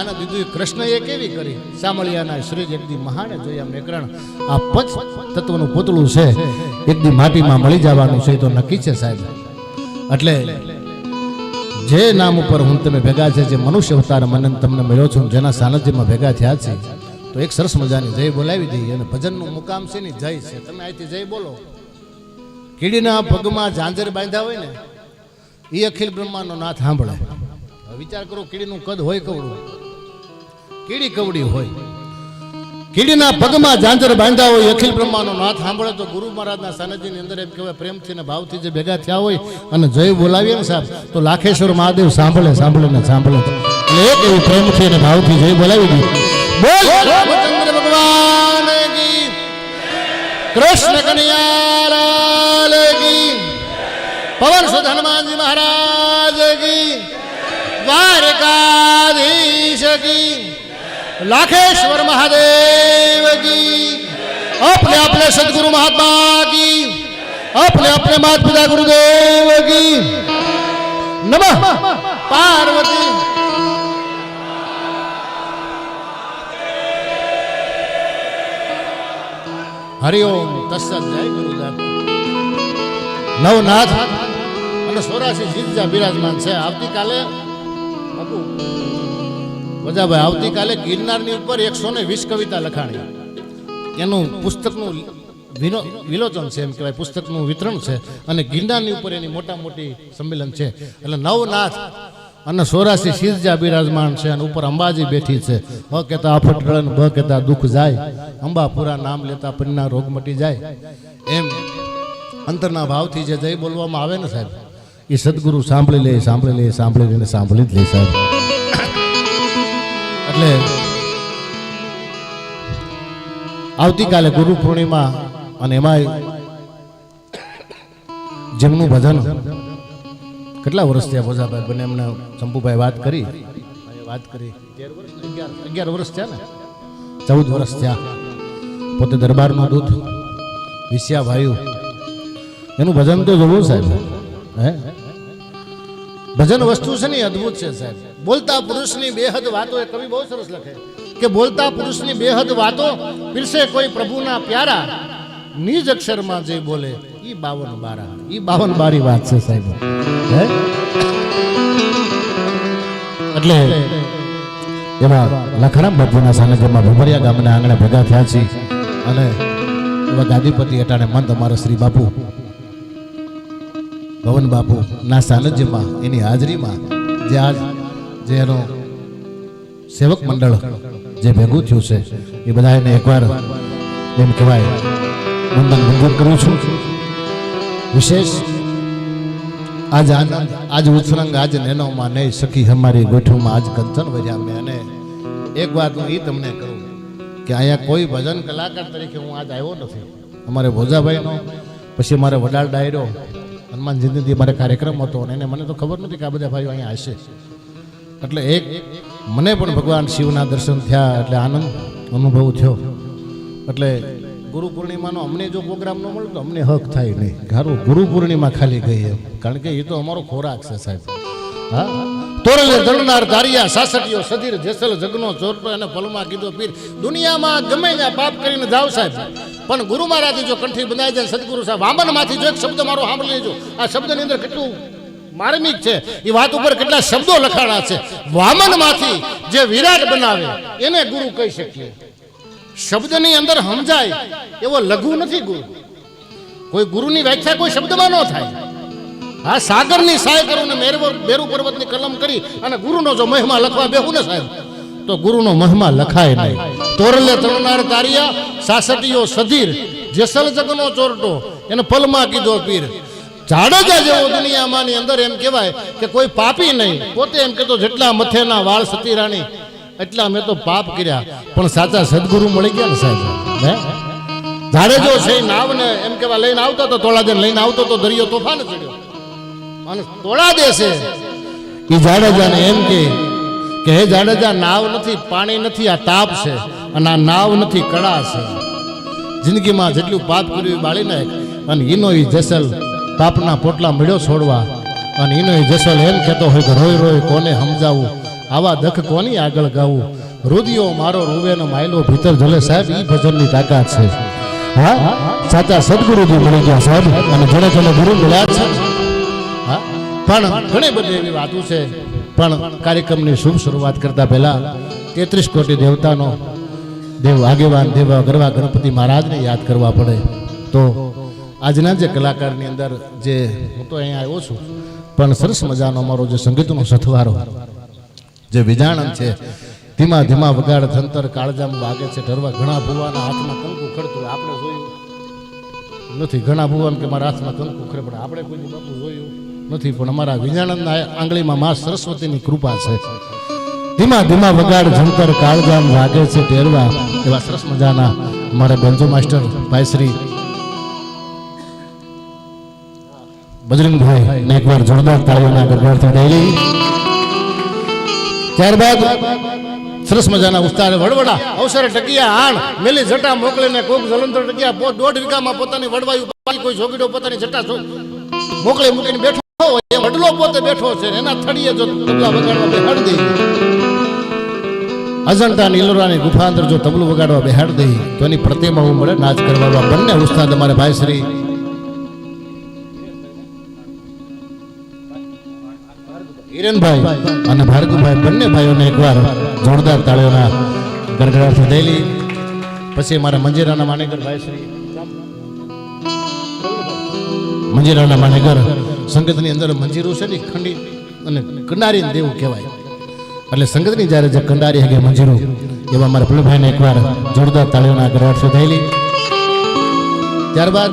આના દીધું કૃષ્ણએ કેવી કરી? સામળિયાના શ્રી જગદી મહાને જોયા મેકરણ, આ પંચ તત્વનું પૂતળું છે, એકદી માટીમાં મળી જવાનું છે તો નક્કી છે સાહેબ. એટલે જે નામ ઉપર હું તમે ભેગા છે, જે મનુષ્ય અવતાર મને તમને મળ્યો છું, જેના સાનિધ્યમાં ભેગા થયા છે, તો એક સરસ મજાની જય બોલાવી દઈએ અને ભજનનું મુકામ છે ને જય છે. તમે અહીંથી જય બોલો. કીડીના પગમાં ઝાંઝર બાંધ્યા હોય ને એ અખિલ બ્રહ્માનો નાથ સાંભળે. વિચાર કરો, કીડીનું કદ હોય કવડું? કીડી કવડી હોય કીડીના પગમાં ઝાંઝર બાંધ્યા હોય અખિલ બ્રહ્માનો નાથ સાંભળે તો ગુરુ મહારાજના સાનિધ્યની અંદર એમ કહેવાય પ્રેમથી ને ભાવથી જે ભેગા થયા હોય અને જય બોલાવીએ ને સાહેબ તો લાખેશ્વર મહાદેવ સાંભળે સાંભળે ને સાંભળે એટલે એક એવું પ્રેમથી અને ભાવથી જય બોલાવી દીધું બોલ ભગવાન કૃષ્ણ કનૈયાલાલ પવન સુત હનુમાનજી મહારાજ કી દ્વારકાધીશ लाखेश्वर महादेव की अपने अपने सदगुरु महात्मा की अपने अपने माता पिता गुरुदेव की नमः पार्वती હરિઓમ તસ્સત જય ગુરુદાસ નવનાથ અને સોરાશી જીતજા બિરાજમાન છે આવતીકાલે બાપુ બધાભાઈ આવતીકાલે ગિરનારની ઉપર એકસો ને વીસ કવિતા લખાણી. એનું પુસ્તકનું વિલોચન છે એમ કહેવાય, પુસ્તકનું વિતરણ છે. અને ગિરનારની ઉપર એની મોટા મોટી સંમેલન છે. એટલે નવનાથ અને સોરાસી સિરજા બિરાજમાન છે અને ઉપર અંબાજી બેઠી છે. હ કહેતા આફત ટળન બ કહેતા દુઃખ જાય. અંબાપુરા નામ લેતા પન્ના રોગ મટી જાય. એમ અંતરના ભાવથી જે જય બોલવામાં આવે ને સાહેબ, એ સદગુરુ સાંભળી લે સાંભળી લે સાંભળી લે સાંભળી જ લે સાહેબ. એટલે આવતીકાલે ગુરુ પૂર્ણિમા અને એમાં જેમનું ભજન કેટલા વર્ષ થયા ભોજાભાઈ બને એમને ચંપુભાઈ વાત કરી? વાત કરી. અગિયાર વર્ષ થયા ને? ચૌદ વર્ષ થયા. પોતે દરબારનો દૂધ વિસ્યા ભાઈઓ એનું ભજન તો જોવું સાહેબ. હે? ભજન વસ્તુ છે ને અદભુત છે સાહેબ. બોલતા પુરુષની બેહદ વાતો એ કવિ બહુ સરસ લખે. કે બોલતા પુરુષની બેહદ વાતો પીરસે કોઈ પ્રભુના પ્યારા. નિજ અક્ષરમાં જે બોલે, ઈ બાવન બારા. ઈ બાવન બારી વાત છે સાહેબ. હે? એટલે એમાં લખરામ બાપુના સાનિધ્યમાં ભમરિયા ગામના આંગણે ભેગા થયા છે અને એવા ગાદીપતિ અટાણે મંત અમારા શ્રી બાપુ. ભવન બાપુ ના સાનિધ્યમાં, એની હાજરીમાં જે આજ જે એનો સેવક મંડળ જે ભેગું થયું છે, એ બધા એને એકવાર એમ કહેવાય વંદન વંદન કરું છું. વિશેષ આજ આનંદ આજ ઉત્સરંગ આજ નેનોમાં નહીં સખી અમારી ગોઠવમાં આજ કંચન વર્યા મેં અને એક વાત હું એ તમને કહું કે અહીંયા કોઈ ભજન કલાકાર તરીકે હું આજ આવ્યો નથી. અમારે ભોજાભાઈનો, પછી મારે વડાલ ડાયરો હનુમાન જયંતિ મારે કાર્યક્રમ હતો અને મને તો ખબર નથી કે આ બધા ભાઈઓ અહીંયા હશે. એટલે એક મને પણ ભગવાન શિવના દર્શન થયા એટલે આનંદ અનુભવ થયો. એટલે ગુરુ પૂર્ણિમાનો અમને જો પ્રોગ્રામ ન મળે તો અમને હક થાય નહીં. ઘારું ગુરુ પૂર્ણિમા ખાલી ગઈ એમ. કારણ કે એ તો અમારો ખોરાક છે સાહેબ. હા? તોરલે દળનાર ધારિયા સાસટીઓ સધીર, જેસલ, જગનો ચોરટો અને પલમાં કીધો પીર, દુનિયામાં ગમે ત્યાં પાપ કરીને જાવ સાહેબ. પણ ગુરુ મહારાજે જો કંઠી બનાવી દે સદગુરુ સાહેબ, વામનમાંથી જો એક શબ્દ મારો સાંભળી લેજો. આ શબ્દની અંદર કેટલું માર્મિક છે. એ વાત ઉપર કેટલા શબ્દો લખાણા છે. વામનમાંથી જે વિરાટ બનાવે, એને ગુરુ કહી શકીએ. શબ્દની અંદર સમજાય એવો લઘુ નથી ગુરુ. કોઈ ગુરુની વ્યાખ્યા કોઈ શબ્દમાં ન થાય. હા, સાગરની સહાય કરું ને મેરુ પર્વતની કલમ કરી અને ગુરુનો જો મહિમા લખવા બેહું ને સાહેબ, તો ગુરુનો મહિમા લખાય નહીં. તોરલે તરનાર તારિયા સાસટીઓ સધીર, જેસલ જગનો ચોરટો, એને પલમાં કીધો પીર. જાડેજા જેવો દુનિયામાંની અંદર એમ કહેવાય કે કોઈ પાપી નહીં. પોતે એમ કહેતો, જેટલા મથેના વાળ સતીરાણી એટલા મેં તો પાપ કર્યા. પણ સાચા સદગુરુ મળી ગયા ને સાહેબ? હે? જાડેજો છે નાવને એમ કહેવા લઈને આવતો તો તોળાદેને લઈને આવતો તો દરિયો તોફાન ચડ્યો. અને તોળા દેશે એ જાડેજાને એમ કે કે હે જાડેજા, નાવ નથી, પાણી નથી, આ તાપ છે અને આ નાવ નથી, કળા છે. જિંદગીમાં જેટલું પાપ કર્યું એ બાળી નાખ અને એનો એ જેસલ પાપના પોટલા મળ્યો છોડવા. અને એનો એ જેસલ એમ કહેતો હોય કે રોય રોય કોને સમજાવું? આવા દખ કોની આગળ ગાવું? રુદિયો મારો રૂવેનો માયલો ભીતર જલે સાહેબ એ ભજનની તાકાત છે. હા? સાચા સદગુરુજી મળી ગયા સાહેબ. અને જોડે જોડે ગુરુ મળ્યા છે. પણ ઘણી બધી એવી વાતો છે. પણ કાર્યક્રમની શુભ શરૂઆત કરતા પહેલા તેત્રીસ કોટી દેવતાનો દેવ આગેવાન, દેવા ગરવા ગણપતિ મહારાજને યાદ કરવા પડે. તો આજના જે કલાકારની અંદર જે હું તો અહીંયા આવ્યો છું, પણ સરસ મજાનો અમારો જે સંગીતનો સથવારો, જે વિજાણન છે, ધીમા ધીમા વગાડ થંતર કાળજામ વાગે છે, ઢરવા ઘણા ભુવાના હાથમાં કંકુ ખડતું આપણે જોયું. નથી. ઘણા ભુવાન કે મારા હાથમાં કંકુ ખરે, પણ આપણે કોઈ બાપુ જોયું નથી, પણ અમારા વિજાણંદના આંગળીમાં મા સરસ્વતીની કૃપા છે. ધીમા ધીમા વગાડ જંતર કાળજામ વાગે છે ટેરવા. એવા સરસ મજાના મારા બેન્જો માસ્ટર ભાઈશ્રી બજરંગભાઈ ને એકવાર જોરદાર તાળીઓના ગરગડથી ડેલી. ત્યારબાદ સરસ મજાના ઉસ્તાર વડવડા. અવસરે ટકિયા આણ. મેલી જટા મોકલીને કોક જલંધર ટકિયા દોઢ વીઘામાં પોતાની વડવાયું પાડી કોઈ જોગીડો પોતાની જટા મોકલી મૂકીને બેઠો હોય વડલો પોતે બેઠો છે એના થડીએ જો તબલા વગાડવા બેહાડ દે. અજંટા નીલોરાની ગુફા અંદર જો તબલું વગાડવા બેહાડ દે, તો એની પ્રતિમા હું મળે. નાચ કરવા બંને ઉસ્તાદ અમારે ભાઈ હિરેનભાઈ અને ભાર્ગવભાઈ બંને ભાઈઓને એકવાર જોરદાર તાળીઓના ગરગડાટથી થયેલી પછી અમારા મંજીરાના માનેકર શ્રી મંજીરાના માનેકર સંગીતની અંદર મંજીરું છે ને ખંડી અને કંડારી દેવું કહેવાય. એટલે સંગીતની જ્યારે જે કંડારી હગે મંજીરું, એવા મારા પ્રભુભાઈને એકવાર જોરદાર તાળીઓના ગરગડાટથી થયેલી ત્યારબાદ